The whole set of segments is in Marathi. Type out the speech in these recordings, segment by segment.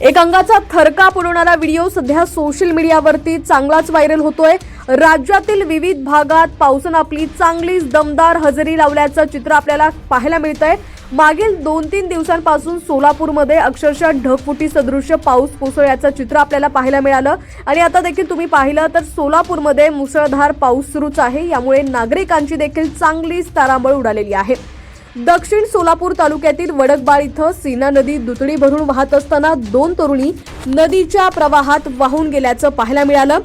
एक अंगाचा थरका पुरवणारा व्हिडिओ सध्या सोशल मीडियावरती चांगलाच व्हायरल होतोय. राज्यातील विविध भागात पावसानं आपली चांगलीच दमदार हजेरी लावल्याचं चित्र आपल्याला पाहायला मिळतंय. मागील दोन तीन दिवसांपासून सोलापूरमध्ये अक्षरशः ढगफुटी सदृश्य पाऊस कोसळल्याचं चित्र आपल्याला पाहायला मिळालं. आणि आता देखील तुम्ही पाहिलं तर सोलापूरमध्ये मुसळधार पाऊस सुरूच आहे. यामुळे नागरिकांची देखील चांगलीच तारांबळ उडालेली आहे. दक्षिण सोलापूर तालुक्यातील वडकबाळ इथं सीना नदी दुतडी भरून वाहत असताना दोन तरुणी नदीच्या प्रवाहात वाहून गेल्याचं पाहायला मिळालं.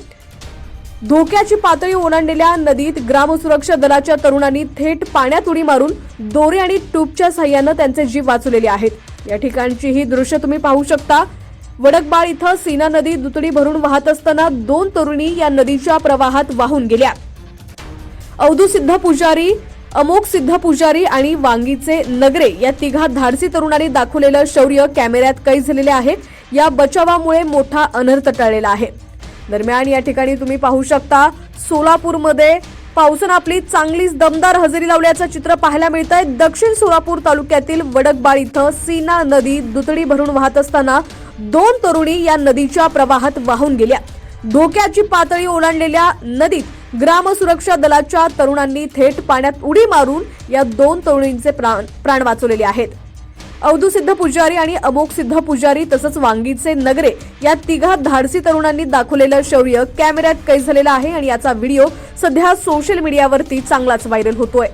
धोक्याची पातळी ओलांडलेल्या नदीत ग्रामसुरक्षा दलाच्या तरुणांनी थेट पाण्यात उडी मारून दोरे आणि ट्यूबच्या सहाय्यानं त्यांचे जीव वाचवलेले आहेत. या ठिकाणची ही दृश्य तुम्ही पाहू शकता. वडकबाळ इथं सीना नदी दुतडी भरून वाहत असताना दोन तरुणी या नदीच्या प्रवाहात वाहून गेल्या. अवधू सिद्ध पुजारी अमोक सिद्ध पुजारी आणि वांगीचे नगरे या तिघा धाडसी तरुणांनी दाखवलेलं शौर्य कॅमेऱ्यात कैद झालेले आहे. या बचावामुळे मोठा अनर्थ टळलेला आहे. दरम्यान या ठिकाणी तुम्ही पाहू शकता सोलापूरमध्ये पावसानं आपली चांगलीच दमदार हजेरी लावल्याचं चित्र पाहायला मिळत आहे दक्षिण सोलापूर तालुक्यातील वडकबाळ इथं सीना नदी दुतडी भरून वाहत असताना दोन तरुणी या नदीच्या प्रवाहात वाहून गेल्या. धोक्याची पातळी ओलांडलेल्या नदीत ग्राम सुरक्षा दलाच्या तरुणांनी थेट पाण्यात उडी मारून या दोन तरुणींचे प्राण प्राण वाचवलेले आहेत. अवधू सिद्ध पुजारी आणि अमोक सिद्ध पुजारी तसंच वांगीचे नगरे या तिघा धाडसी तरुणांनी दाखवलेलं शौर्य कॅमेऱ्यात कैद झालेलं आहे आणि याचा व्हिडिओ सध्या सोशल मीडियावरती चांगलाच व्हायरल होतोय.